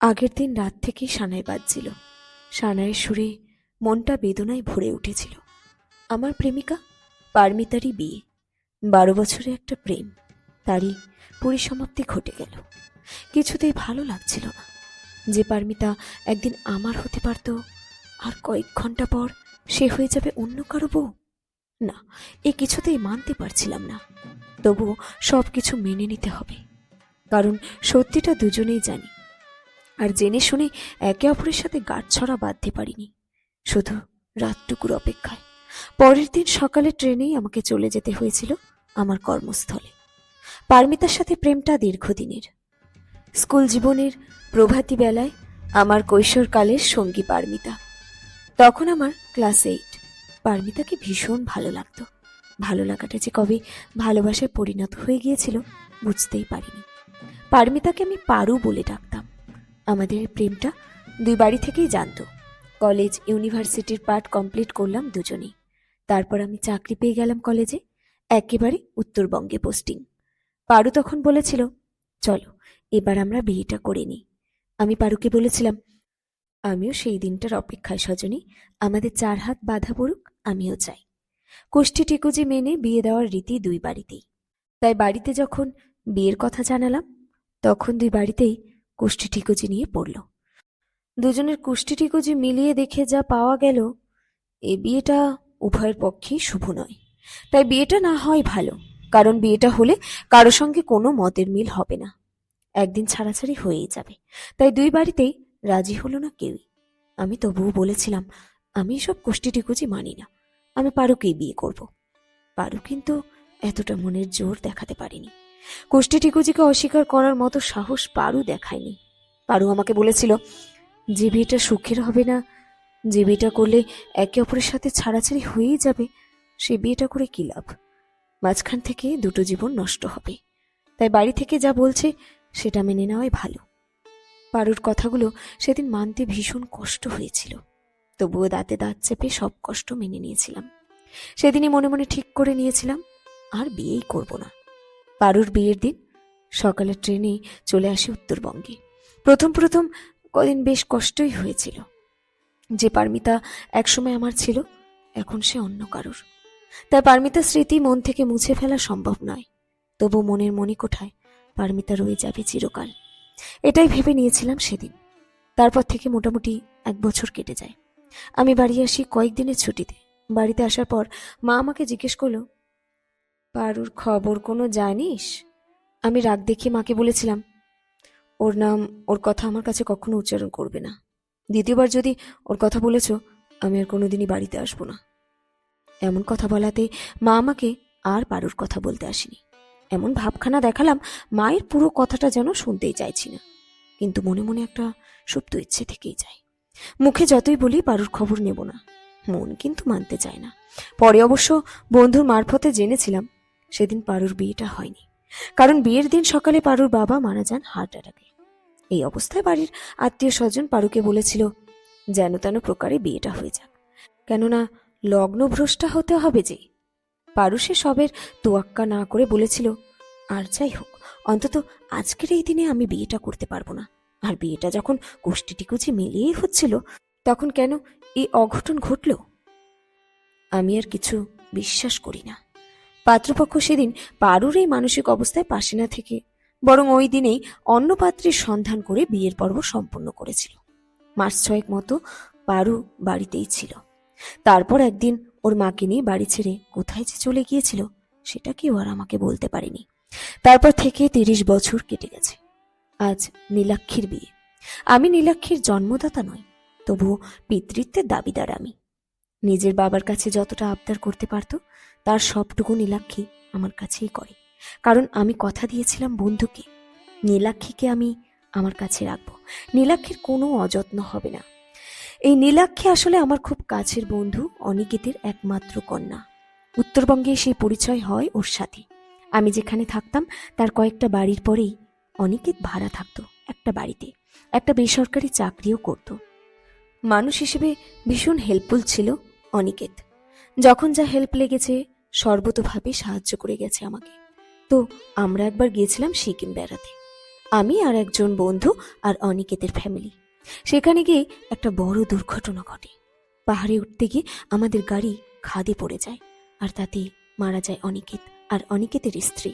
আগের দিন রাত থেকেই সানাই বাজছিল। সানাইয়ের সুরে মনটা বেদনায় ভরে উঠেছিল। আমার প্রেমিকা পারমিতারই বিয়ে। বারো বছরে একটা প্রেম। তারই পরিসমাপ্তি ঘটে গেল। কিছুতেই ভালো লাগছিল না। যে পারমিতা একদিন আমার হতে পারত, আর কয়েক ঘণ্টা পর সে হয়ে যাবে অন্য কারও বউ? না, এ কিছুতেই মানতে পারছিলাম না। তবুও সব কিছু মেনে নিতে হবে। কারণ সত্যিটা দুজনেই জানি। আর জেনে শুনে একে অপরের সাথে গাঁটছড়া বাঁধতে পারিনি। শুধু রাতটুকুর অপেক্ষায়। পরের দিন সকালে ট্রেনেই আমাকে চলে যেতে হয়েছিল আমার কর্মস্থলে। পারমিতার সাথে প্রেমটা দীর্ঘদিনের। স্কুল জীবনের প্রভাতী বেলায় আমার কৈশোরকালের সঙ্গী পারমিতা। তখন আমার ক্লাস এইট। পারমিতাকে ভীষণ ভালো লাগতো। ভালো লাগাটা যে কবে ভালোবাসায় পরিণত হয়ে গিয়েছিল বুঝতেই পারিনি। পারমিতাকে আমি পারু বলে ডাকতাম আমাদের প্রেমটা দুই বাড়ি থেকেই জানতো। কলেজ, ইউনিভার্সিটির পার্ট কমপ্লিট করলাম দুজনেই। তারপর আমি চাকরি পেয়ে গেলাম কলেজে, একেবারে উত্তরবঙ্গে পোস্টিং। পারু তখন বলেছিল, চলো, এবার আমরা বিয়েটা করে নিই। আমি পারুকে বলেছিলাম, আমিও সেই দিনটার অপেক্ষায় সজনী, আমাদের চার হাত বাধা পড়ুক, আমিও চাই। কোষ্ঠী টিকুজি মেনে বিয়ে দেওয়ার রীতি দুই বাড়িতেই। তাই বাড়িতে যখন বিয়ের কথা জানালাম, তখন দুই বাড়িতেই কুষ্টি টিকুজি নিয়ে পড়ল। দুজনের কুষ্টি টিকুজি মিলিয়ে দেখে যা পাওয়া গেল, এ বিয়েটা উভয়ের পক্ষেই শুভ নয়। তাই বিয়েটা না হয় ভালো, কারণ বিয়েটা হলে কারও সঙ্গে কোনো মতের মিল হবে না। একদিন ছাড়াছাড়ি হয়েই যাবে। তাই দুই বাড়িতেই রাজি হলো না কেউই। আমি তবুও বলেছিলাম, আমি এসব কুষ্টি টিকুজি মানি না। আমি পারুকেই বিয়ে করব। পারু কিন্তু এতটা মনের জোর দেখাতে পারিনি। কুষ্টি টিকুজিকে অস্বীকার করার মতো সাহস পারু দেখায়নি। পারু আমাকে বলেছিল যে বিয়েটা সুখের হবে না। যে বিয়েটা করলে একে অপরের সাথে ছাড়াছাড়ি হয়েই যাবে। সে বিয়েটা করে কি লাভ? মাঝখান থেকে দুটো জীবন নষ্ট হবে। তাই বাড়ি থেকে যা বলছে, সেটা মেনে নেওয়াই ভালো। পারুর কথাগুলো সেদিন মানতে ভীষণ কষ্ট হয়েছিল। তবুও দাঁতে দাঁত চেপে সব কষ্ট মেনে নিয়েছিলাম। সেদিনই মনে মনে ঠিক করে নিয়েছিলাম, আর বিয়েই করব না। পারুর বিয়ের দিন সকালের ট্রেনে চলে আসি উত্তরবঙ্গে। প্রথম প্রথম কদিন বেশ কষ্টই হয়েছিল। যে পারমিতা একসময় আমার ছিল, এখন সে অন্য কারোর। তাই পারমিতার স্মৃতি মন থেকে মুছে ফেলা সম্ভব নয়। তবু মনের মণিকোঠায় পারমিতা রয়ে যাবে চিরকাল। এটাই ভেবে নিয়েছিলাম সেদিন। তারপর থেকে মোটামুটি এক বছর কেটে যায়। আমি বাড়ি আসি কয়েকদিনের ছুটিতে। বাড়িতে আসার পর মা আমাকে জিজ্ঞেস করল পারুর খবর কোনো জানিস? আমি রাগ দেখিয়ে মাকে বলেছিলাম, ওর নাম, ওর কথা আমার কাছে কখনো উচ্চারণ করবে না। দ্বিতীয়বার যদি ওর কথা বলেছ, আমি আর কোনোদিনই বাড়িতে আসব না। এমন কথা বলাতে মা আমাকে আর পারুর কথা বলতে আসেনি। এমন ভাবখানা দেখালাম, মায়ের পুরো কথাটা যেন শুনতেই চাইছি না। কিন্তু মনে মনে একটা সুপ্ত ইচ্ছে থেকেই যায়। মুখে যতই বলি, পারুর খবর নেব না। মন কিন্তু মানতে চায় না। পরে অবশ্য বন্ধুর মারফতে জেনেছিলাম সেদিন পারুর বিয়েটা হয়নি। কারণ বিয়ের দিন সকালে পারুর বাবা মারা যান হার্ট অ্যাটাকে এই অবস্থায় বাড়ির আত্মীয় স্বজন পারুকে বলেছিল, যেন তেন প্রকারে বিয়েটা হয়ে যাক। কেননা লগ্ন ভ্রষ্টা হতে হবে যে। পারু সে সবের তোয়াক্কা না করে বলেছিল, আর যাই হোক, অন্তত আজকের এই দিনে আমি বিয়েটা করতে পারব না। আর বিয়েটা যখন গোষ্ঠী টিকুচি মিলিয়েই হচ্ছিল, তখন কেন এই অঘটন ঘটল? আমি আর কিছু বিশ্বাস করি না। পাত্রপক্ষ সেদিন পারুর এই মানসিক অবস্থায় পাশে না থেকে, বরং ওই দিনেই অন্য পাত্রের সন্ধান করে বিয়ের পর্ব সম্পন্ন করেছিল। মাস ছয়েক মতো পারু বাড়িতেই ছিল। তারপর একদিন ওর মাকে নিয়ে বাড়ি ছেড়ে কোথায় যে চলে গিয়েছিল, সেটা কেউ আর আমাকে বলতে পারেনি। তারপর থেকে তিরিশ বছর কেটে গেছে। আজ নীলাক্ষীর বিয়ে। আমি নীলাক্ষীর জন্মদাতা নই, তবুও পিতৃত্বের দাবিদার আমি। নিজের বাবার কাছে যতটা আবদার করতে পারত তার সবটুকু নীলাক্ষী আমার কাছেই করে। কারণ আমি কথা দিয়েছিলাম বন্ধুকে। নীলাক্ষীকে আমি আমার কাছে রাখব। নীলাক্ষীর কোনো অযত্ন হবে না। এই নীলাক্ষী আসলে আমার খুব কাছের বন্ধু, অনিকেতের একমাত্র কন্যা। উত্তরবঙ্গে সেই পরিচয় হয় ওর সাথে। আমি যেখানে থাকতাম, তার কয়েকটা বাড়ির পরেই অনিকেত ভাড়া থাকতো একটা বাড়িতে। একটা বেসরকারি চাকরিও করত। মানুষ হিসেবে ভীষণ হেল্পফুল ছিল অনিকেত। যখন যা হেল্প লেগেছে সর্বতোভাবে সাহায্য করে গেছে আমাকে। তো আমরা একবার গিয়েছিলাম সিকিম বেড়াতে। আমি আর একজন বন্ধু আর অনিকেতের ফ্যামিলি সেখানে গিয়ে একটা বড় দুর্ঘটনা ঘটে। পাহাড়ে উঠতে গিয়ে আমাদের গাড়ি খাদে পড়ে যায় আর তাতে মারা যায় অনিকেত আর অনিকেতের স্ত্রী।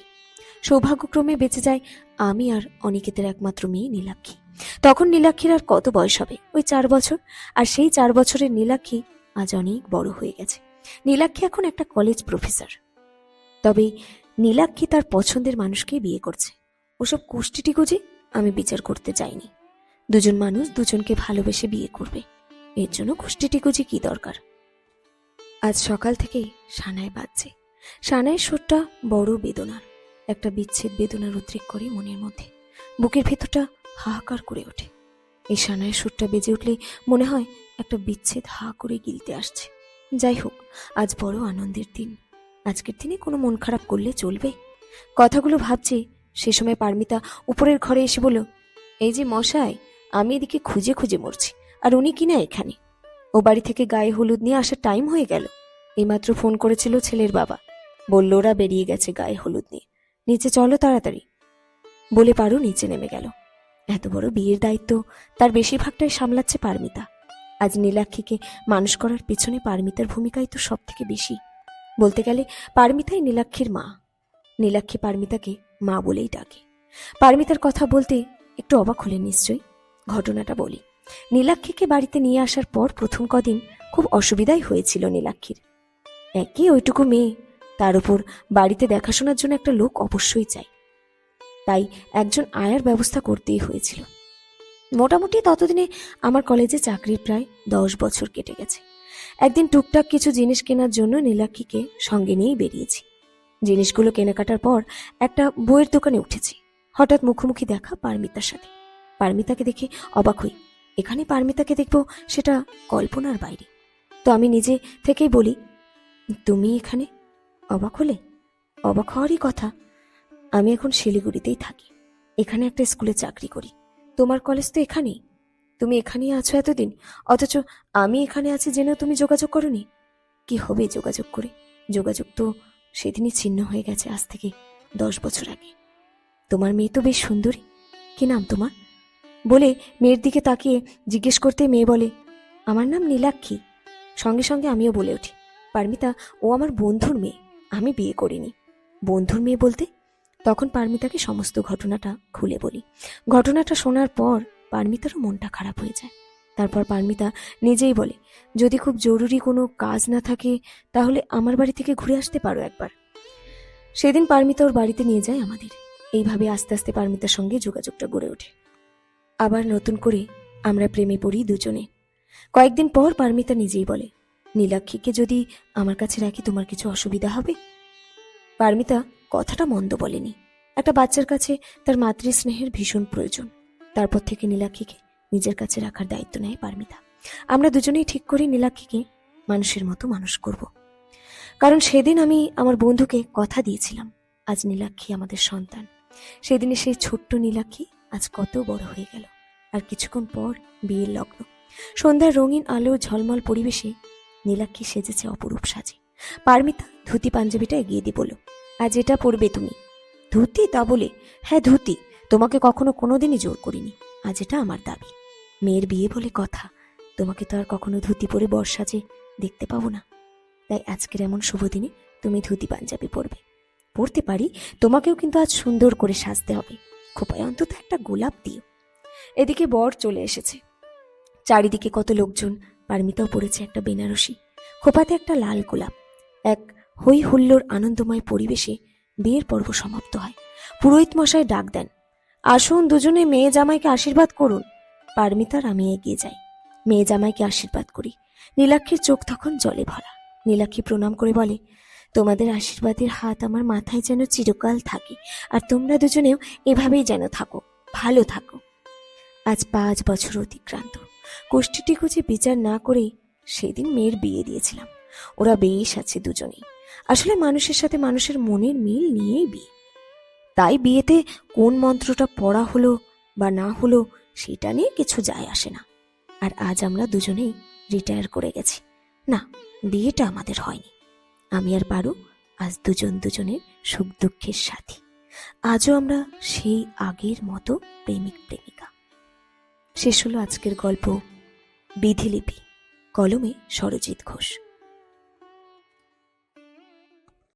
সৌভাগ্যক্রমে বেঁচে যায় আমি আর অনিকেতের একমাত্র মেয়ে নীলাক্ষী। তখন নীলাক্ষীর আর কত বয়স হবে? ওই চার বছর। আর সেই চার বছরের নীলাক্ষী আজ অনেক বড় হয়ে গেছে। নীলাক্ষী এখন একটা কলেজ প্রফেসর তবে নীলাক্ষী তার পছন্দের মানুষকেই বিয়ে করছে। ওসব কুষ্টিটি গুজে আমি বিচার করতে চাইনি। দুজন মানুষ দুজনকে ভালোবেসে বিয়ে করবে। এর জন্য কুষ্টিটি গুজি কি দরকার? আজ সকাল থেকেই সানায় বাজছে। সানায়ের সুরটা বড় বেদনার। একটা বিচ্ছেদ বেদনার উদ্রেক করে মনের মধ্যে। বুকের ভেতরটা হাহাকার করে ওঠে। এই সানায়ের সুরটা বেজে উঠলেই মনে হয় একটা বিচ্ছেদ হা করে গিলতে আসছে। যাই হোক, আজ বড় আনন্দের দিন। আজকের দিনে কোনো মন খারাপ করলে চলবে? কথাগুলো ভাবছে, সে সময় পারমিতা উপরের ঘরে এসে বলল, এই যে মশাই, আমি এদিকে খুঁজে খুঁজে মরছি, আর উনি কিনা এখানে? ও বাড়ি থেকে গায়ে হলুদ নিয়ে আসার টাইম হয়ে গেল। এইমাত্র ফোন করেছিল ছেলের বাবা। বলল, ওরা বেরিয়ে গেছে গায়ে হলুদ নিয়ে। নিচে চলো তাড়াতাড়ি। বলে পারো নিচে নেমে গেল। এত বড় বিয়ের দায়িত্ব তার বেশিরভাগটাই সামলাচ্ছে পারমিতা। আজ নীলাক্ষীকে মানুষ করার পিছনে পারমিতার ভূমিকাই তো সব থেকে বেশি। বলতে গেলে পারমিতাই নীলাক্ষীর মা। নীলাক্ষী পারমিতাকে মা বলেই ডাকে। পারমিতার কথা বলতে একটু অবাক হলেন নিশ্চয়ই। ঘটনাটা বলি। নীলাক্ষীকে বাড়িতে নিয়ে আসার পর প্রথম কদিন খুব অসুবিধাই হয়েছিল নীলাক্ষীর। একই ওইটুকু মেয়ে, তার উপর বাড়িতে দেখাশোনার জন্য একটা লোক অবশ্যই চাই। তাই একজন আয়ার ব্যবস্থা করতেই হয়েছিল। মোটামুটি ততদিনে আমার কলেজে চাকরির প্রায় দশ বছর কেটে গেছে। একদিন টুকটাক কিছু জিনিস কেনার জন্য নীলাক্ষীকে সঙ্গে নিয়েই বেরিয়েছি। জিনিসগুলো কেনাকাটার পর একটা বইয়ের দোকানে উঠেছি। হঠাৎ মুখোমুখি দেখা পারমিতার সাথে। পারমিতাকে দেখে অবাক হই। এখানে পারমিতাকে দেখব সেটা কল্পনার বাইরে। তো আমি নিজে থেকেই বলি, তুমি এখানে? অবাক হলে? অবাক হওয়ারই কথা, আমি এখন শিলিগুড়িতেই থাকি। এখানে একটা স্কুলে চাকরি করি। তোমার কলেজ তো এখানেই। তুমি এখানেই আছো এতদিন, অথচ আমি এখানে আছি জেনেও তুমি যোগাযোগ করনি। কি হবে যোগাযোগ করে? যোগাযোগ তো সেদিনই ছিন্ন হয়ে গেছে আজ থেকে দশ বছর আগে। তোমার মেয়ে তো বেশ সুন্দরী। কি নাম তোমার? বলে মেয়ের দিকে তাকিয়ে জিজ্ঞেস করতে মেয়ে বলে, আমার নাম নীলাক্ষী। সঙ্গে সঙ্গে আমিও বলে উঠি, পারমিতা, ও আমার বন্ধুর মেয়ে। আমি বিয়ে করিনি। বন্ধুর মেয়ে বলতে তখন পারমিতাকে সমস্ত ঘটনাটা খুলে বলি। ঘটনাটা শোনার পর পারমিতারও মনটা খারাপ হয়ে যায়। তারপর পারমিতা নিজেই বলে, যদি খুব জরুরি কোনো কাজ না থাকে, তাহলে আমার বাড়ি থেকে ঘুরে আসতে পারো একবার। সেদিন পারমিতা ওর বাড়িতে নিয়ে যায় আমাদের। এইভাবে আস্তে আস্তে পারমিতার সঙ্গে যোগাযোগটা গড়ে ওঠে। আবার নতুন করে আমরা প্রেমে পড়ি দুজনে। কয়েকদিন পর পারমিতা নিজেই বলে, নীলাক্ষীকে যদি আমার কাছে রাখি তোমার কিছু অসুবিধা হবে? পারমিতা কথাটা মন্দ বলেনি। একটা বাচ্চার কাছে তার মাতৃস্নেহের ভীষণ প্রয়োজন। তারপর থেকে নীলাক্ষীকে নিজের কাছে রাখার দায়িত্ব নেয় পারমিতা। আমরা দুজনেই ঠিক করি নীলাক্ষীকে মানুষের মতো মানুষ করব। কারণ সেদিন আমি আমার বন্ধুকে কথা দিয়েছিলাম, আজ নীলাক্ষী আমাদের সন্তান। সেদিনে সেই ছোট্ট নীলাক্ষী আজ কত বড় হয়ে গেল। আর কিছুক্ষণ পর বিয়ের লগ্ন। সন্ধ্যার রঙিন আলো ঝলমল পরিবেশে নীলাক্ষী সেজেছে অপরূপ সাজে। পারমিতা ধুতি পাঞ্জাবিটা এগিয়ে দিয়ে বলল আজ এটা পরবে তুমি। ধুতি তা বলে হ্যাঁ ধুতি, তোমাকে কখনো কোনোদিনই জোর করিনি আজ এটা আমার দাবি। মেয়ের বিয়ে বলে কথা, তোমাকে তো আর কখনো ধুতি পরে বর্ষা যে দেখতে পাবো না। তাই আজকের এমন শুভ দিনে তুমি ধুতি পাঞ্জাবি পরবে। পরতে পারি, তোমাকেও কিন্তু আজ সুন্দর করে সাজতে হবে। খোপায় অন্তত একটা গোলাপ দিও। এদিকে বর চলে এসেছে। চারিদিকে কত লোকজন, পারমিতাও পড়েছে একটা বেনারসি। খোপাতে একটা লাল গোলাপ। এক হই হুল্লোর আনন্দময় পরিবেশে বিয়ের পর্ব সমাপ্ত হয়। পুরোহিত মশাই ডাক দেন, আসুন দুজনে মেয়ে জামাইকে আশীর্বাদ করুন। পারমিতার আমি এগিয়ে যাই মেয়ে জামাইকে আশীর্বাদ করি। নীলাক্ষীর চোখ তখন জলে ভরা। নীলাক্ষী প্রণাম করে বলে, তোমাদের আশীর্বাদের হাত আমার মাথায় যেন চিরকাল থাকে, আর তোমরা দুজনেও এভাবেই যেন থাকো, ভালো থাকো। আজ পাঁচ বছর অতিক্রান্ত। কোষ্ঠীটিকু যে বিচার না করেই সেদিন মেয়ের বিয়ে দিয়েছিলাম। ওরা বেশ আছে দুজনেই। আসলে মানুষের সাথে মানুষের মনের মিল নিয়েই বিয়ে। তাই বিয়েতে কোন মন্ত্রটা পড়া হলো বা না হলো সেটা নিয়ে কিছু যায় আসে না। আর আজ আমরা দুজনেই রিটায়ার করে গেছি। না, বিয়েটা আমাদের হয়নি। আমি আর পারু আজ দুজন দুজনের সুখ দুঃখের সাথী। আজও আমরা সেই আগের মতো প্রেমিক প্রেমিকা। শেষ হলো আজকের গল্প, বিধিলিপি, কলমে সরজিৎ ঘোষ।